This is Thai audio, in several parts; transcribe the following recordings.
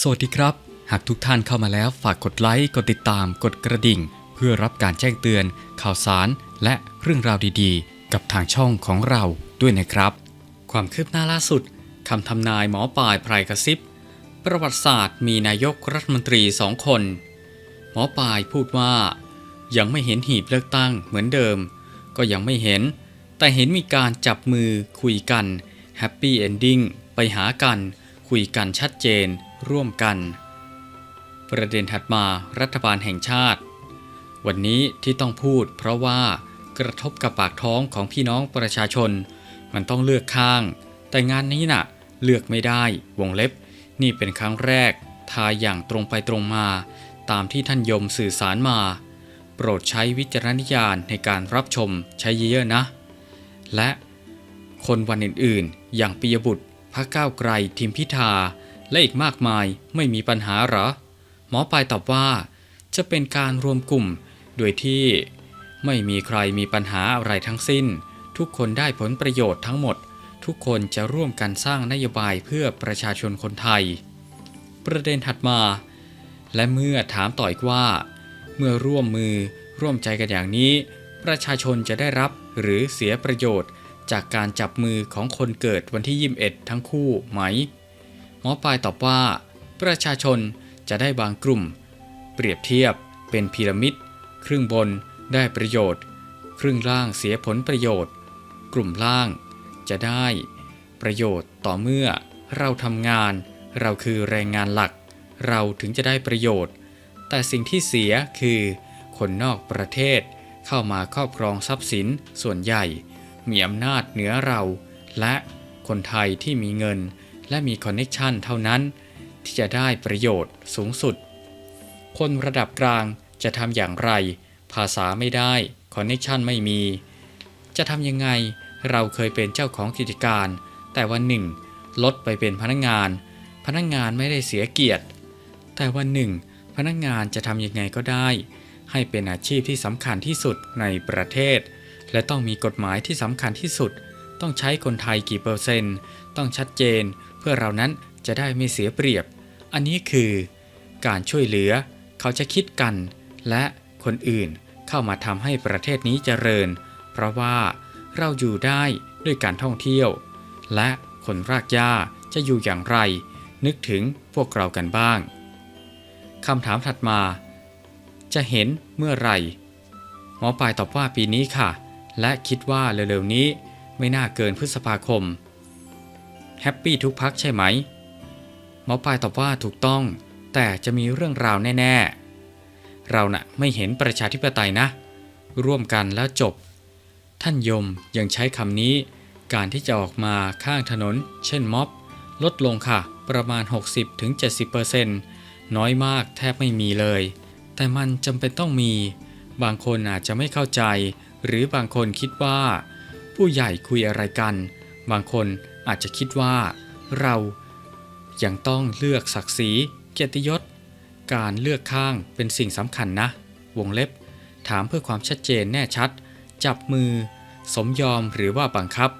สวัสดีครับ หากทุกท่านเข้ามาแล้วฝากกดไลค์ กดติดตาม กดกระดิ่ง เพื่อรับการแจ้งเตือน ข่าวสาร และเรื่องราวดีๆ กับทางช่องของเราด้วยนะครับ ความคืบหน้าล่าสุดคำทำนายหมอปลายไพรกระซิบ ประวัติศาสตร์มีนายกรัฐมนตรีสองคน หมอปลายพูดว่า ยังไม่เห็นหีบเลือกตั้งเหมือนเดิม ก็ยังไม่เห็น แต่เห็นมีการจับมือคุยกันแฮปปี้เอนดิ้งไปหากัน คุยกันชัดเจน ร่วมกัน ประเด็นถัดมารัฐบาลแห่งชาติ วันนี้ที่ต้องพูดเพราะว่ากระทบกับปากท้องของพี่น้องประชาชน มันต้องเลือกข้าง แต่งานนี้น่ะ เลือกไม่ได้วงเล็บ นี่เป็นครั้งแรก ทายอย่างตรงไปตรงมา ตามที่ท่านยมสื่อสารมา โปรดใช้วิจารณญาณในการรับชมใช้เยอะๆนะ และคนวันอื่นๆ อย่างปิยบุตรพระก้าวไกลทิมพิธา และอีกมากมายไม่มีปัญหาหรอ หมอปลายตอบว่า จะเป็นการรวมกลุ่ม โดยที่ไม่มีใครมีปัญหาอะไรทั้งสิ้น ทุกคนได้ผลประโยชน์ทั้งหมด ทุกคนจะร่วมกันสร้างนโยบายเพื่อประชาชนคนไทย ประเด็นถัดมา และเมื่อถามต่ออีกว่า เมื่อร่วมมือร่วมใจกันอย่างนี้ ประชาชนจะได้รับหรือเสียประโยชน์จากการจับมือของคนเกิดวันที่ 21 ทั้งคู่ไหม มอปลายตอบว่า ประชาชนจะได้บางกลุ่ม เปรียบเทียบเป็นพีระมิด ครึ่งบนได้ประโยชน์ ครึ่งล่างเสียผลประโยชน์ กลุ่มล่างจะได้ประโยชน์ต่อเมื่อเราทำงาน เราคือแรงงานหลัก เราถึงจะได้ประโยชน์ แต่สิ่งที่เสียคือคนนอกประเทศเข้ามาครอบครองทรัพย์สินส่วนใหญ่ มีอำนาจเหนือเรา และคนไทยที่มีเงิน และมีคอนเน็กชันเท่านั้น ที่จะได้ประโยชน์สูงสุด คนระดับกลางจะทำอย่างไร ภาษาไม่ได้คอนเน็กชันไม่มี จะทำยังไงเราเคยเป็นเจ้าของกิจการ แต่วันหนึ่ง ลดไปเป็นพนักงาน พนักงานไม่ได้เสียเกียรติ แต่วันหนึ่ง พนักงานจะทำยังไงก็ได้ ให้เป็นอาชีพที่สำคัญที่สุดในประเทศ และต้องมีกฎหมายที่สำคัญที่สุด ต้องใช้คนไทยกี่เปอร์เซ็นต์ ต้องชัดเจน พื่อเรานั้นจะได้ไม่เสียเปรียบ อันนี้คือ การช่วยเหลือเขาจะคิดกัน และคนอื่นเข้ามาทำให้ประเทศนี้เจริญ เพราะว่าเราอยู่ได้ด้วยการท่องเที่ยว และคนรากหญ้าจะอยู่อย่างไร นึกถึงพวกเรากันบ้างคำถามถัดมา จะเห็นเมื่อไหร่หมอปลายตอบว่าปีนี้ค่ะ และคิดว่าเร็วๆนี้ไม่น่าเกินพฤษภาคม แฮปปี้ทุกพักใช่ไหม หมอปลายตอบว่าถูกต้อง แต่จะมีเรื่องราวแน่ ๆ เราน่ะไม่เห็นประชาธิปไตยนะ ร่วมกันแล้วจบ ท่านยมยังใช้คำนี้การที่จะออกมาข้างถนน เช่นม็อบ ลดลงค่ะ ประมาณ 60-70%น้อยมากแทบไม่มีเลย แต่มันจำเป็นต้องมี บางคนอาจจะไม่เข้าใจ หรือบางคนคิดว่า ผู้ใหญ่คุยอะไรกัน บางคน อาจจะคิดว่าเรายังต้องเลือกศักดิ์ศรีเกียรติยศ การเลือกข้างเป็นสิ่งสำคัญนะ วงเล็บ ถามเพื่อความชัดเจนแน่ชัด จับมือ สมยอมหรือว่าบังคับ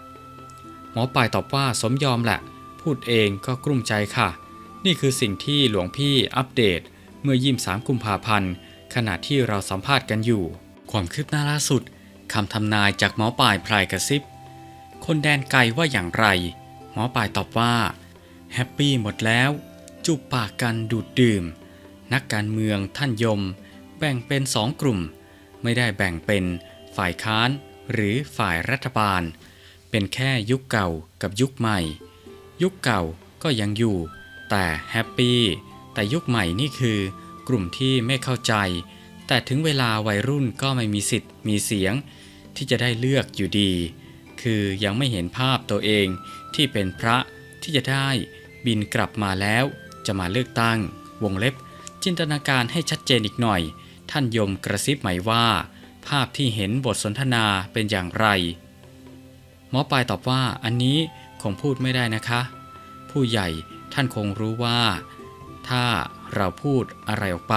หมอปลายตอบว่าสมยอมแหละ พูดเองก็กลุ้มใจค่ะ นี่คือสิ่งที่หลวงพี่อัปเดต เมื่อยี่สามกุมภาพันธ์ขณะที่เราสัมภาษณ์กันอยู่ ความคืบหน้าล่าสุดคำทำนายจากหมอปลายพลายกระซิบ คนแดนไกลว่าอย่างไร หมอปลายตอบว่า แฮปปี้หมดแล้ว จูบปากกันดูดดื่ม นักการเมืองท่านยม แบ่งเป็นสองกลุ่ม ไม่ได้แบ่งเป็นฝ่ายค้านหรือฝ่ายรัฐบาล เป็นแค่ยุคเก่ากับยุคใหม่ ยุคเก่าก็ยังอยู่ แต่แฮปปี้แต่ยุคใหม่นี่คือกลุ่มที่ไม่เข้าใจ แต่ถึงเวลาวัยรุ่นก็ไม่มีสิทธิ์มีเสียง ที่จะได้เลือกอยู่ดี คือยังไม่เห็นภาพตัวเองที่เป็นพระที่จะได้บินกลับมาแล้วจะมาเลือกตั้ง วงเล็บ จินตนาการให้ชัดเจนอีกหน่อย ท่านยมกระซิบใหม่ว่า ภาพที่เห็นบทสนทนาเป็นอย่างไร หมอปลายตอบว่าอันนี้คงพูดไม่ได้นะคะ ผู้ใหญ่ท่านคงรู้ว่า ถ้าเราพูดอะไรออกไป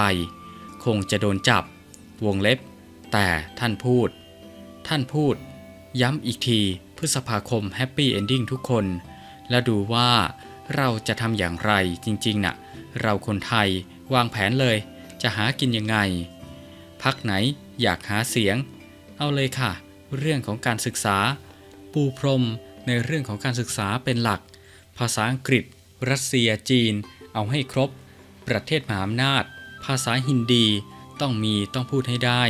คงจะโดนจับ วงเล็บ แต่ท่านพูด ท่านพูด ย้ำอีกทีพฤษภาคมแฮปปี้เอนดิ้งทุกคน แล้วดูว่าเราจะทำอย่างไรจริงๆน่ะ เราคนไทยวางแผนเลย จะหากินยังไง พักไหนอยากหาเสียง เอาเลยค่ะ เรื่องของการศึกษา ปูพรมในเรื่องของการศึกษาเป็นหลัก ภาษาอังกฤษ รัสเซียจีน เอาให้ครบ ประเทศมหาอำนาจ ภาษาฮินดี ต้องมีต้องพูดให้ได้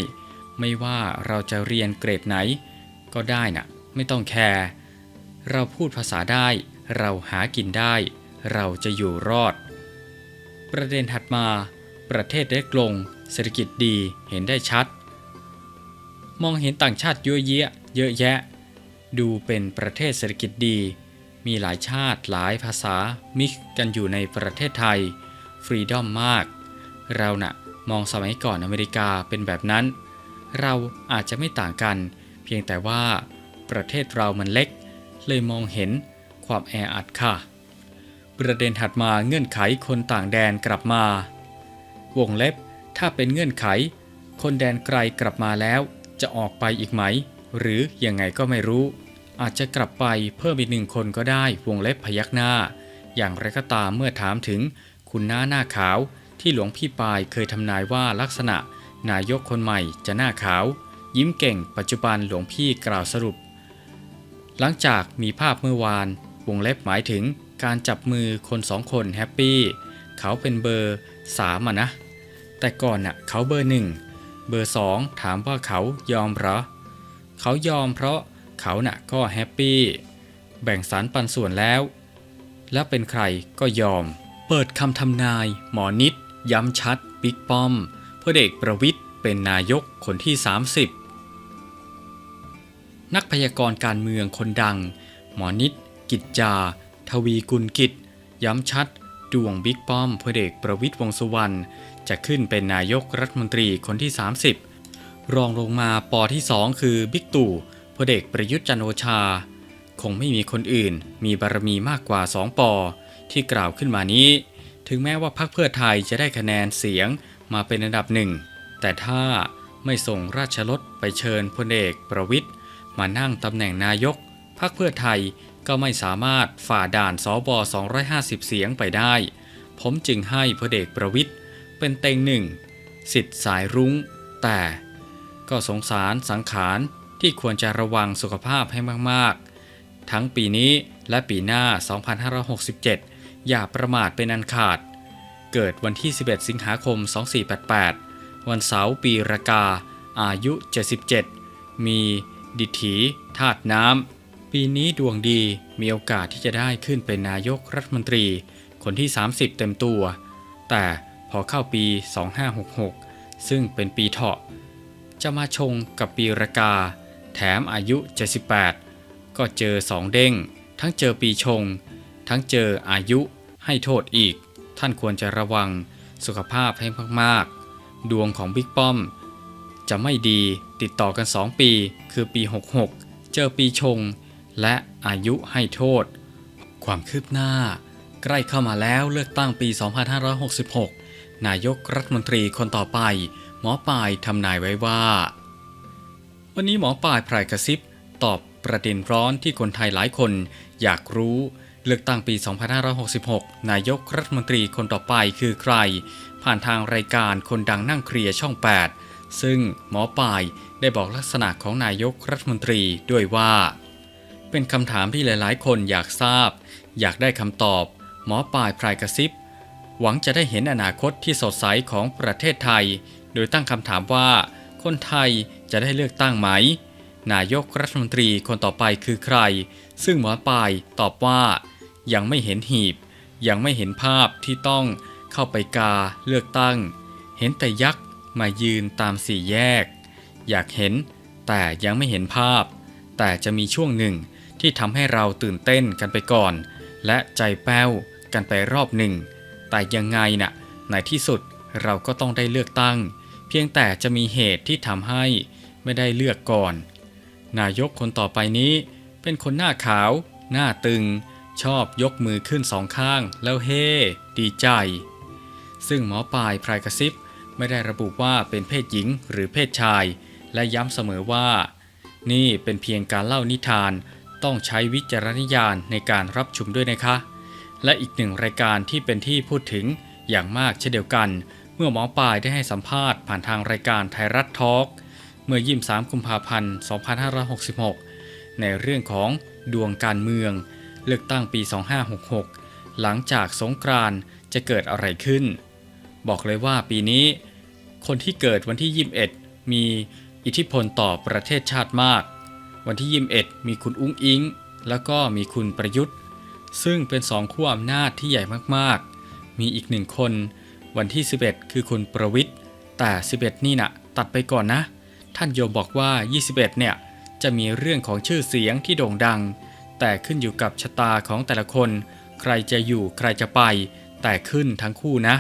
ไม่ว่าเราจะเรียนเกรดไหน ก็ได้นะไม่ต้องแคร์เราพูดภาษาได้ เราหากินได้ เราจะอยู่รอด ประเด็นถัดมา ประเทศเล็กลง เศรษฐกิจดีเห็นได้ชัด มองเห็นต่างชาติเยอะแยะ เยอะแยะ ดูเป็นประเทศเศรษฐกิจดี มีหลายชาติหลายภาษามิกกันอยู่ในประเทศไทย ฟรีดอมมาก เราน่ะมองสมัยก่อนอเมริกาเป็นแบบนั้น เราอาจจะไม่ต่างกัน พียงแต่ว่าประเทศเรามันเล็ก เลยมองเห็นความแออัดค่ะ ประเด็นถัดมาเงื่อนไขคนต่างแดนกลับมา วงเล็บถ้าเป็นเงื่อนไข คนแดนไกลกลับมาแล้ว จะออกไปอีกไหม หรือยังไงก็ไม่รู้ อาจจะกลับไปเพิ่มอีกหนึ่งคนก็ได้วงเล็บพยักหน้า อย่างไรก็ตามเมื่อถามถึงคุณน้าหน้าขาวที่หลวงพี่ปายเคยทำนายว่าลักษณะ นายกคนใหม่จะหน้าขาว ยิ้มเก่งปัจจุบันหลวงพี่กล่าวสรุป หลังจากมีภาพเมื่อวาน วงเล็บหมายถึงการจับมือคนสองคนแฮปปี้ เขาเป็นเบอร์สามอะนะ แต่ก่อนน่ะเขาเบอร์หนึ่งเบอร์สองถามว่าเขายอมเหรอ เขายอมเพราะเขาน่ะก็แฮปปี้ แบ่งสารปันส่วนแล้ว แล้วเป็นใครก็ยอม เปิดคำทำนาย หมอนิด ย้ำชัด บิ๊กป้อมพลเอกประวิทย์ เป็นนายกคนที่ 30 นักพยากรณ์การเมืองคนดัง หมอนิด กิจจา ทวีกุลกิจ ย้ำชัด ดวงบิ๊กป้อมพลเอกประวิทย์วงษ์สุวรรณจะขึ้นเป็นนายกรัฐมนตรีคนที่ 30 รองลงมาปอที่ 2 คือบิ๊กตู่พลเอกประยุทธ์จันโอชา คงไม่มีคนอื่น มีบารมีมากกว่า 2 ปอ ที่กล่าวขึ้นมานี้ ถึงแม้ว่าพรรคเพื่อไทยจะได้คะแนนเสียงมาเป็นอันดับหนึ่ง แต่ถ้าไม่ส่งราชรถไปเชิญพลเอกประวิทย์มานั่งตำแหน่งนายกพรรคเพื่อไทยก็ไม่สามารถฝ่าด่านสบอ250 เสียงไปได้ ผมจึงให้พลเอกประวิทย์เป็นเต็งหนึ่งสิทธิ์สายรุ้ง แต่ก็สงสารสังขารที่ควรจะระวังสุขภาพให้มากๆ ทั้งปีนี้และปีหน้า 2567 อย่าประมาทเป็นอันขาด เกิดวันที่ 11 สิงหาคม 2488 วันเสาร์ปีรากา อายุ 77 มีดิถีธาตุน้ำ ปีนี้ดวงดีมีโอกาสที่จะได้ขึ้นเป็นนายกรัฐมนตรี คนที่ 30 เต็มตัว แต่พอเข้าปี 2566 ซึ่งเป็นปีเถาะ จะมาชงกับปีรากา แถมอายุ 78 ก็เจอสองเด้ง ทั้งเจอปีชง ทั้งเจออายุให้โทษอีก ท่านควรจะระวังสุขภาพให้มากๆ ดวงของบิ๊กป้อม จะไม่ดีติดต่อกัน 2 ปี คือปี 66 เจอปีชง และอายุให้โทษ ความคืบหน้า ใกล้เข้ามาแล้วเลือกตั้งปี 2566 นายกรัฐมนตรีคนต่อไป หมอปลายทำนายไว้ว่า วันนี้หมอปลายพรายกระซิบตอบประเด็นร้อนที่คนไทยหลายคนอยากรู้เลือกตั้งปี 2566 นายกรัฐมนตรีคนต่อไปคือใครผ่านทางรายการคนดังนั่งเคลียร์ช่อง 8 ซึ่งหมอปายได้บอกลักษณะของนายกรัฐมนตรีด้วยว่า เป็นคำถามที่หลาย ๆ คนอยากทราบ อยากได้คำตอบ หมอปลายพรายกระซิบ หวังจะได้เห็นอนาคตที่สดใสของประเทศไทย โดยตั้งคำถามว่า คนไทยจะได้เลือกตั้งไหม นายกรัฐมนตรีคนต่อไปคือใคร ซึ่งหมอปลายตอบว่า ยังไม่เห็นหีบ ยังไม่เห็นภาพที่ต้อง เข้าไปกาเลือกตั้ง เห็นแต่ยักษ์มายืนตามสี่แยก อยากเห็นแต่ยังไม่เห็นภาพ แต่จะมีช่วงหนึ่งที่ทำให้เราตื่นเต้นกันไปก่อน และใจแป้วกันไปรอบหนึ่ง แต่ยังไงน่ะในที่สุดเราก็ต้องได้เลือกตั้ง เพียงแต่จะมีเหตุที่ทำให้ไม่ได้เลือกก่อน นายกคนต่อไปนี้ เป็นคนหน้าขาว หน้าตึง ชอบยกมือขึ้นสองข้างแล้วเฮ ดีใจ ซึ่งหมอปลายพรายกระซิบไม่ได้ระบุว่าเป็นเพศหญิงหรือเพศชาย และย้ำเสมอว่า นี่เป็นเพียงการเล่านิทานต้องใช้วิจารณญาณในการรับชมด้วยนะคะ และอีกหนึ่งรายการที่เป็นที่พูดถึงอย่างมากเช่นเดียวกัน เมื่อหมอปลายได้ให้สัมภาษณ์ผ่านทางรายการไทยรัฐทอล์กเมื่อ 23 กุมภาพันธ์ 2566 ในเรื่องของดวงการเมือง เลือกตั้งปี 2566 หลังจากสงกรานจะเกิดอะไรขึ้น บอกเลยว่าปีนี้ คนที่เกิดวันที่ 21 มีอิทธิพลต่อประเทศชาติมาก วันที่ 21 มีคุณอุ้งอิง แล้วก็มีคุณประยุทธ์ ซึ่งเป็นสองขั้วอำนาจที่ใหญ่มากๆ มีอีกหนึ่งคน วันที่ 11 คือคุณประวิทย์แต่ 11 นี่นะ่ะตัดไปก่อนนะ ท่านโยมบอกว่า 21 เนี่ยจะมีเรื่องของชื่อเสียงที่โด่งดัง แต่ขึ้นอยู่กับชะตาของแต่ละคน ใครจะอยู่ใครจะไป แต่ขึ้นทั้งคู่นะ